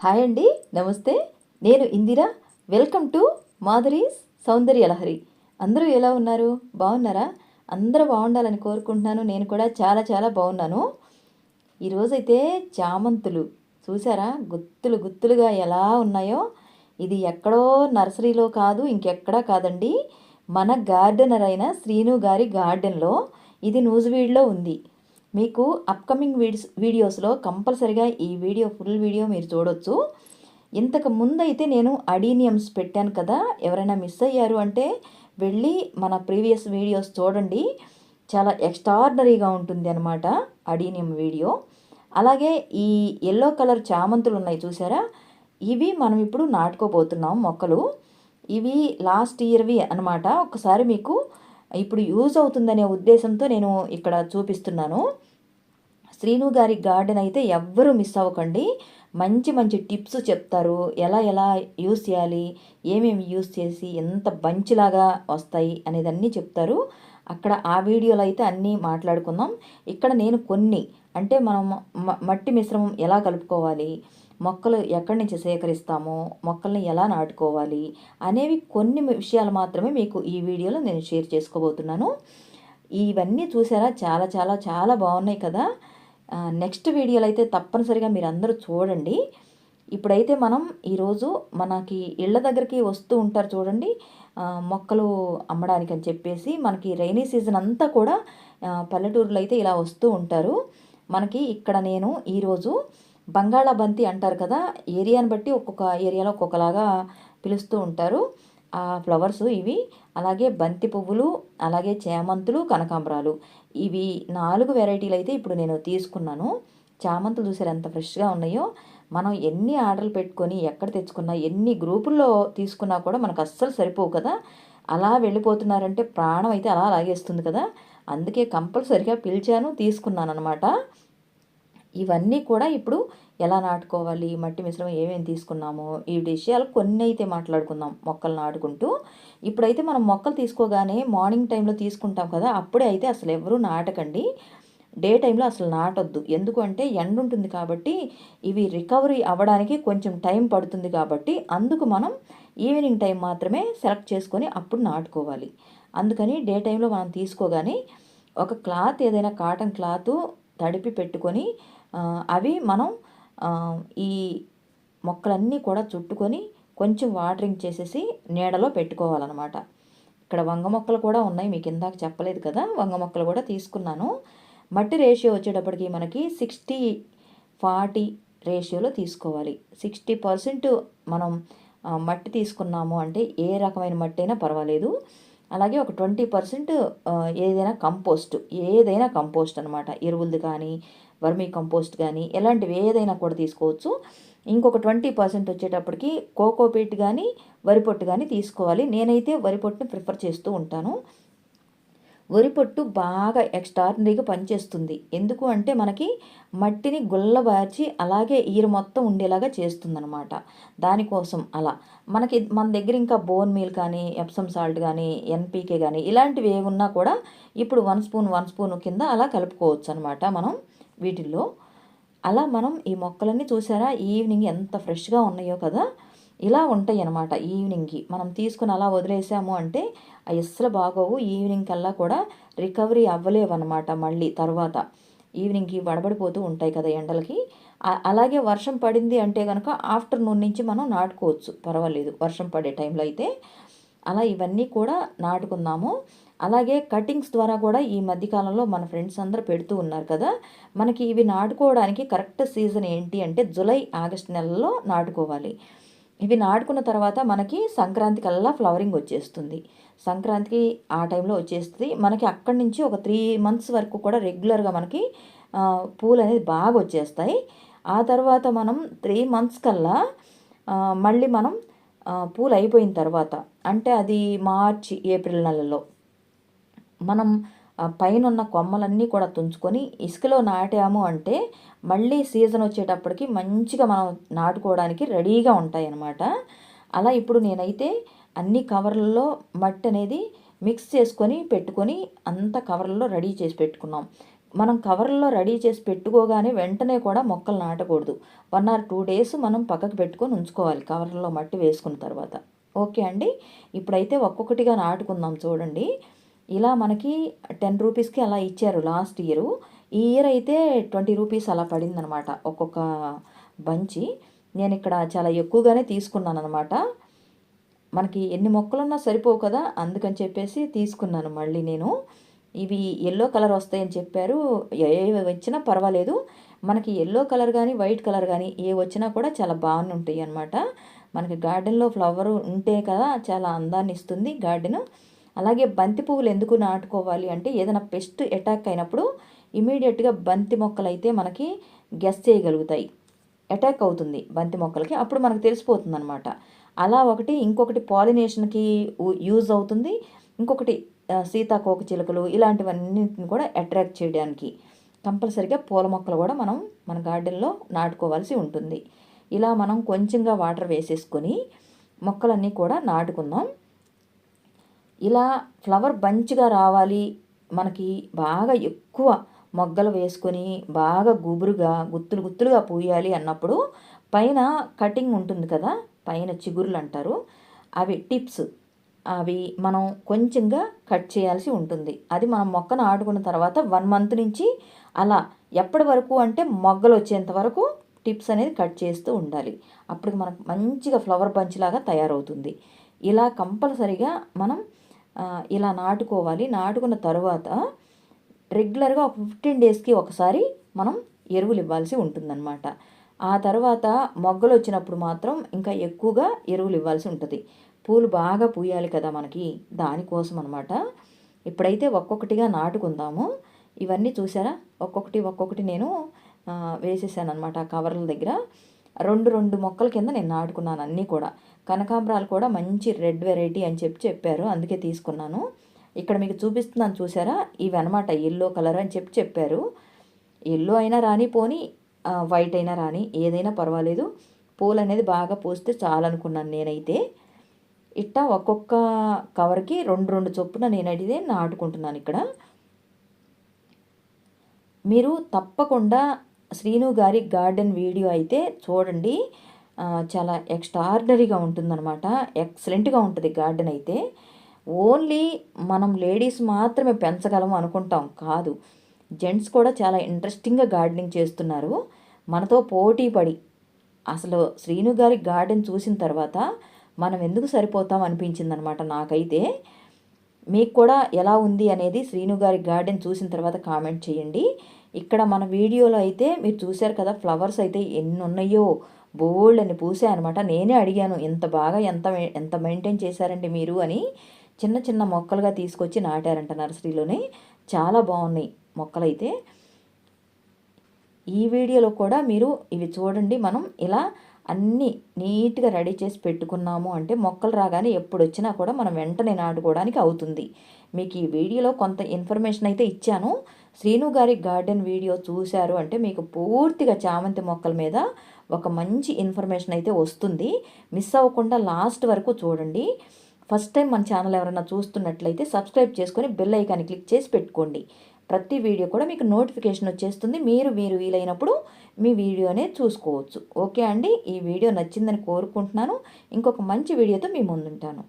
Hi అండి నమస్తే. నేను Indira. Welcome to Madhuri's Soundarya Lahari. అందరూ ఎలా ఉన్నారు? బాగున్నారా? అందరూ బాగుండాలని కోరుకుంటున్నాను. నేను కూడా చాలా చాలా బాగున్నాను. ఈరోజైతే చామంతులు. చూసారా గుత్తులు గుత్తులుగా ఎలా ఉన్నాయో. ఇది ఎక్కడో నర్సరీలో కాదు ఇంకెక్కడా కాదండి. మన గార్డెనర్ అయిన శ్రీను గారి గార్డెన్లో ఇది నూజివీడ్లో ఉంది. మీకు అప్కమింగ్ వీడియోస్ వీడియోస్లో కంపల్సరిగా ఈ వీడియో ఫుల్ వీడియో మీరు చూడొచ్చు. ఇంతకు ముందు అయితే నేను అడీనియమ్స్ పెట్టాను కదా ఎవరైనా మిస్ అయ్యారు అంటే వెళ్ళి మన ప్రీవియస్ వీడియోస్ చూడండి. చాలా ఎక్స్ట్రాడినరీగా ఉంటుంది అనమాట అడీనియం వీడియో. అలాగే ఈ ఎల్లో కలర్ చామంతులు ఉన్నాయి చూసారా? ఇవి మనం ఇప్పుడు నాటుకోబోతున్నాం మొక్కలు. ఇవి లాస్ట్ ఇయర్వి అనమాట ఒకసారి మీకు ఇప్పుడు యూజ్ అవుతుందనే ఉద్దేశంతో నేను ఇక్కడ చూపిస్తున్నాను. శ్రీను గారి గార్డెన్ అయితే ఎవ్వరూ మిస్ అవ్వకండి. మంచి మంచి టిప్స్ చెప్తారు. ఎలా ఎలా యూస్ చేయాలి? ఏమేమి యూస్ చేసి ఎంత బంచిలాగా వస్తాయి అనేదన్నీ చెప్తారు. అక్కడ ఆ వీడియోలో అయితే అన్నీ మాట్లాడుకుందాం. ఇక్కడ నేను కొన్ని అంటే మనం మట్టి మిశ్రమం ఎలా కలుపుకోవాలి? మొక్కలు ఎక్కడి నుంచి సేకరిస్తామో మొక్కల్ని ఎలా నాటుకోవాలి అనేవి కొన్ని విషయాలు మాత్రమే మీకు ఈ వీడియోలో నేను షేర్ చేసుకోబోతున్నాను. ఇవన్నీ చూసారా? చాలా చాలా చాలా బాగున్నాయి కదా? నెక్స్ట్ వీడియోలో అయితే తప్పనిసరిగా మీరు అందరూ చూడండి. ఇప్పుడైతే మనం ఈరోజు మనకి ఇళ్ళ దగ్గరికి వస్తూ ఉంటారు చూడండి. మొక్కలు అమ్మడానికి అని చెప్పేసి మనకి రైనీ సీజన్ అంతా కూడా పల్లెటూరులో అయితే ఇలా వస్తూ ఉంటారు. మనకి ఇక్కడ నేను ఈరోజు బంగాళాబంతి అంటారు కదా ఏరియాని బట్టి ఒక్కొక్క ఏరియాలో ఒక్కొక్కలాగా పిలుస్తూ ఉంటారు. ఆ ఫ్లవర్స్ ఇవి అలాగే బంతి పువ్వులు అలాగే చేమంతులు కనకాంబరాలు. ఇవి నాలుగు వెరైటీలు అయితే ఇప్పుడు నేను తీసుకున్నాను. చామంతులు చూసారు ఎంత ఫ్రెష్గా ఉన్నాయో? మనం ఎన్ని ఆర్డర్లు పెట్టుకొని ఎక్కడ తెచ్చుకున్నా ఎన్ని గ్రూపుల్లో తీసుకున్నా కూడా మనకు అస్సలు సరిపోవు కదా. అలా వెళ్ళిపోతున్నారంటే ప్రాణం అయితే అలా లాగేస్తుంది కదా. అందుకే కంపల్సరిగా పిలిచాను తీసుకున్నాను అనమాట ఇవన్నీ కూడా ఇప్పుడు ఎలా నాటుకోవాలి? మట్టి మిశ్రమం ఏమేమి తీసుకున్నామో? ఈ విషయాలు కొన్ని అయితే మాట్లాడుకుందాం మొక్కలు నాటుకుంటూ. ఇప్పుడైతే మనం మొక్కలు తీసుకోగానే మార్నింగ్ టైంలో తీసుకుంటాం కదా అప్పుడే అయితే అసలు ఎవరూ నాటకండి. డే టైంలో అసలు నాటొద్దు. ఎందుకంటే ఎండ ఉంటుంది కాబట్టి ఇవి రికవరీ అవ్వడానికి కొంచెం టైం పడుతుంది కాబట్టి అందుకు మనం ఈవినింగ్ టైం మాత్రమే సెలెక్ట్ చేసుకొని అప్పుడు నాటుకోవాలి. అందుకని డే టైంలో మనం తీసుకోగానే ఒక క్లాత్ ఏదైనా కాటన్ క్లాత్ తడిపి పెట్టుకొని అవి మనం ఈ మొక్కలన్నీ కూడా చుట్టుకొని కొంచెం వాటరింగ్ చేసేసి నీడలో పెట్టుకోవాలన్నమాట. ఇక్కడ వంగ మొక్కలు కూడా ఉన్నాయి మీకు ఇందాక చెప్పలేదు కదా వంగ మొక్కలు కూడా తీసుకున్నాను. మట్టి రేషియో వచ్చేటప్పటికి మనకి సిక్స్టీ ఫార్టీ రేషియోలో తీసుకోవాలి. సిక్స్టీ పర్సెంట్ మనం మట్టి తీసుకున్నాము అంటే ఏ రకమైన మట్టి అయినా పర్వాలేదు. అలాగే ఒక ట్వంటీ పర్సెంట్ ఏదైనా కంపోస్ట్ ఏదైనా కంపోస్ట్ అనమాట ఎరువులది కానీ వర్మీ కంపోస్ట్ కానీ ఇలాంటివి ఏదైనా కూడా తీసుకోవచ్చు. ఇంకొక ట్వంటీ పర్సెంట్ వచ్చేటప్పటికి కోకోపీట్ కానీ వరి పొట్టు కానీ తీసుకోవాలి. నేనైతే వరిపొట్టును ప్రిఫర్ చేస్తూ ఉంటాను. వరి పొట్టు బాగా ఎక్స్ట్రాడినరీగా పనిచేస్తుంది. ఎందుకు అంటే మనకి మట్టిని గుల్లబార్చి అలాగే ఈరు మొత్తం ఉండేలాగా చేస్తుందనమాట దానికోసం అలా. మనకి మన దగ్గర ఇంకా బోన్ మీల్ కానీ ఎప్సమ్ సాల్ట్ కానీ ఎన్పీకే కానీ ఇలాంటివి ఏమున్నా ఉన్నా కూడా ఇప్పుడు వన్ స్పూన్ వన్ స్పూన్ కింద అలా కలుపుకోవచ్చు అనమాట మనం. వీటిల్లో. అలా మనం ఈ మొక్కలన్నీ చూసారా? ఈవినింగ్ ఎంత ఫ్రెష్గా ఉన్నాయో కదా? ఇలా ఉంటాయి అన్నమాట ఈవినింగ్కి. మనం తీసుకుని అలా వదిలేసాము అంటే అవి అస్సలు బాగోవు. ఈవినింగ్ కల్లా కూడా రికవరీ అవ్వలేవన్నమాట మళ్ళీ తర్వాత. ఈవినింగ్కి వడబడిపోతూ ఉంటాయి కదా ఎండలకి. అలాగే వర్షం పడింది అంటే కనుక ఆఫ్టర్నూన్ నుంచి మనం నాటుకోవచ్చు. పర్వాలేదు వర్షం పడే టైంలో అయితే. అలా ఇవన్నీ కూడా నాటుకుందాము. అలాగే కటింగ్స్ ద్వారా కూడా ఈ మధ్యకాలంలో మన ఫ్రెండ్స్ అందరూ పెడుతూ ఉన్నారు కదా. మనకి ఇవి నాటుకోవడానికి కరెక్ట్ సీజన్ ఏంటి అంటే జూలై ఆగస్ట్ నెలలో నాటుకోవాలి. ఇవి నాటుకున్న తర్వాత మనకి సంక్రాంతి కల్లా ఫ్లవరింగ్ వచ్చేస్తుంది. సంక్రాంతికి ఆ టైంలో వచ్చేస్తుంది. మనకి అక్కడి నుంచి ఒక త్రీ మంత్స్ వరకు కూడా రెగ్యులర్గా మనకి పూలు అనేది బాగా వచ్చేస్తాయి. ఆ తర్వాత మనం త్రీ మంత్స్ కల్లా మళ్ళీ మనం పూలు అయిపోయిన తర్వాత అంటే అది మార్చి ఏప్రిల్ నెలలో మనం పైన ఉన్న కొమ్మలన్నీ కూడా తుంచుకొని ఇసుకలో నాటాము అంటే మళ్ళీ సీజన్ వచ్చేటప్పటికి మంచిగా మనం నాటుకోవడానికి రెడీగా ఉంటాయి అన్నమాట అలా ఇప్పుడు నేనైతే అన్ని కవర్లలో మట్టి అనేది మిక్స్ చేసుకొని పెట్టుకొని అంత కవర్లలో రెడీ చేసి పెట్టుకున్నాం. మనం కవర్లో రెడీ చేసి పెట్టుకోగానే వెంటనే కూడా మొక్కలు నాటకూడదు. వన్ ఆర్ టూ డేస్ మనం పక్కకు పెట్టుకొని ఉంచుకోవాలి కవర్లో మట్టి వేసుకున్న తర్వాత. ఓకే అండి? ఇప్పుడైతే ఒక్కొక్కటిగా నాటుకుందాం చూడండి. ఇలా మనకి టెన్ రూపీస్కి అలా ఇచ్చారు లాస్ట్ ఇయర్ ఈ ఇయర్ అయితే ట్వంటీ రూపీస్ అలా పడిందనమాట ఒక్కొక్క బంచి. నేను ఇక్కడ చాలా ఎక్కువగానే తీసుకున్నాను అనమాట మనకి ఎన్ని మొక్కలున్నా సరిపోవు కదా అందుకని చెప్పేసి తీసుకున్నాను మళ్ళీ నేను. ఇవి ఎల్లో కలర్ వస్తాయని చెప్పారు. ఏ వచ్చినా పర్వాలేదు. మనకి ఎల్లో కలర్ కానీ వైట్ కలర్ కానీ ఏ వచ్చినా కూడా చాలా బాగుంటాయి ఉంటాయి అనమాట మనకి గార్డెన్లో ఫ్లవర్ ఉంటే కదా చాలా అందాన్ని ఇస్తుంది గార్డెన్ అలాగే బంతి పువ్వులు ఎందుకు నాటుకోవాలి అంటే ఏదైనా పెస్ట్ అటాక్ అయినప్పుడు ఇమీడియట్గా బంతి మొక్కలు అయితే మనకి గెస్ చేయగలుగుతాయి. అటాక్ అవుతుంది బంతి మొక్కలకి. అప్పుడు మనకు తెలిసిపోతుంది అనమాట అలా ఒకటి ఇంకొకటి పాలినేషన్కి యూజ్ అవుతుంది. ఇంకొకటి సీతాకోక చిలుకలు ఇలాంటివన్నింటిని కూడా అట్రాక్ట్ చేయడానికి కంపల్సరిగా పూల మొక్కలు కూడా మనం మన గార్డెన్లో నాటుకోవాల్సి ఉంటుంది. ఇలా మనం కొంచెంగా వాటర్ వేసేసుకొని మొక్కలన్నీ కూడా నాటుకుందాం. ఇలా ఫ్లవర్ బంచ్గా రావాలి. మనకి బాగా ఎక్కువ మొగ్గలు వేసుకొని బాగా గుబురుగా గుత్తులు గుత్తులుగా పూయాలి అన్నప్పుడు పైన కటింగ్ ఉంటుంది కదా పైన చిగురులు అంటారు. అవి టిప్స్. అవి మనం కొంచెంగా కట్ చేయాల్సి ఉంటుంది. అది మనం మొక్కను ఆడుకున్న తర్వాత వన్ మంత్ నుంచి అలా ఎప్పటి వరకు అంటే మొగ్గలు వచ్చేంత వరకు టిప్స్ అనేది కట్ చేస్తూ ఉండాలి. అప్పుడు మనకు మంచిగా ఫ్లవర్ బంచ్ లాగా తయారవుతుంది. ఇలా కంపల్సరిగా మనం ఇలా నాటుకోవాలి. నాటుకున్న తర్వాత రెగ్యులర్గా ఒక ఫిఫ్టీన్ డేస్కి ఒకసారి మనం ఎరువులు ఇవ్వాల్సి ఉంటుందన్నమాట. ఆ తర్వాత మొగ్గలు వచ్చినప్పుడు మాత్రం ఇంకా ఎక్కువగా ఎరువులు ఇవ్వాల్సి ఉంటుంది. పూలు బాగా పూయాలి కదా మనకి దానికోసం అనమాట ఇప్పుడైతే ఒక్కొక్కటిగా నాటుకుందాము. ఇవన్నీ చూసారా? ఒక్కొక్కటి ఒక్కొక్కటి నేను వేసేసాను అనమాట ఆ కవర్ల దగ్గర. రెండు రెండు మొక్కల కింద నేను నాటుకున్నాను అన్నీ కూడా. కనకాంబరాలు కూడా మంచి రెడ్ వెరైటీ అని చెప్పి చెప్పారు. అందుకే తీసుకున్నాను. ఇక్కడ మీకు చూపిస్తున్నాను చూసారా? ఇవి అనమాట ఎల్లో కలర్ అని చెప్పి చెప్పారు. ఎల్లో అయినా రాని పోని వైట్ అయినా రాని ఏదైనా పర్వాలేదు. పూలు అనేది బాగా పూస్తే చాలనుకున్నాను నేనైతే. ఇట్టా ఒక్కొక్క కవర్కి రెండు రెండు చొప్పున నేను అడిగితే నాటుకుంటున్నాను ఇక్కడ. మీరు తప్పకుండా శ్రీను గారి గార్డెన్ వీడియో అయితే చూడండి. చాలా ఎక్స్ట్రాడినరీగా ఉంటుందన్నమాట. ఎక్సలెంట్గా ఉంటుంది గార్డెన్ అయితే. ఓన్లీ మనం లేడీస్ మాత్రమే పెంచగలము అనుకుంటాం కాదు. జెంట్స్ కూడా చాలా ఇంట్రెస్టింగ్గా గార్డెనింగ్ చేస్తున్నారు. మనతో పోటీ పడి అసలు శ్రీను గారి గార్డెన్ చూసిన తర్వాత మనం ఎందుకు సరిపోతాం అనిపించింది అనమాట నాకైతే. మీకు కూడా ఎలా ఉంది అనేది శ్రీను గారి గార్డెన్ చూసిన తర్వాత కామెంట్ చేయండి. ఇక్కడ మన వీడియోలో అయితే మీరు చూశారు కదా ఫ్లవర్స్ అయితే ఎన్ని ఉన్నాయో బోల్డ్ అని పూసాయనమాట నేనే అడిగాను ఎంత బాగా ఎంత ఎంత మెయింటైన్ చేశారండి మీరు? అని చిన్న చిన్న మొక్కలుగా తీసుకొచ్చి నాటారంట నర్సరీలోనే చాలా బాగున్నాయి మొక్కలైతే. ఈ వీడియోలో కూడా మీరు ఇవి చూడండి. మనం ఇలా అన్నీ నీట్గా రెడీ చేసి పెట్టుకున్నాము అంటే మొక్కలు రాగానే ఎప్పుడు వచ్చినా కూడా మనం వెంటనే నాటుకోవడానికి అవుతుంది. మీకు ఈ వీడియోలో కొంత ఇన్ఫర్మేషన్ అయితే ఇచ్చాను. శ్రీను గారి గార్డెన్ వీడియో చూశారు అంటే మీకు పూర్తిగా చామంతి మొక్కల మీద ఒక మంచి ఇన్ఫర్మేషన్ అయితే వస్తుంది. మిస్ అవ్వకుండా లాస్ట్ వరకు చూడండి. ఫస్ట్ టైం మన ఛానల్ ఎవరైనా చూస్తున్నట్లయితే సబ్స్క్రైబ్ చేసుకొని బెల్ ఐకాన్ని క్లిక్ చేసి పెట్టుకోండి. ప్రతి వీడియో కూడా మీకు నోటిఫికేషన్ వచ్చేస్తుంది. మీరు మీరు వీలైనప్పుడు మీ వీడియోనే చూసుకోవచ్చు. ఓకే అండి? ఈ వీడియో నచ్చిందని కోరుకుంటున్నాను. ఇంకొక మంచి వీడియోతో మీ ముందుంటాను.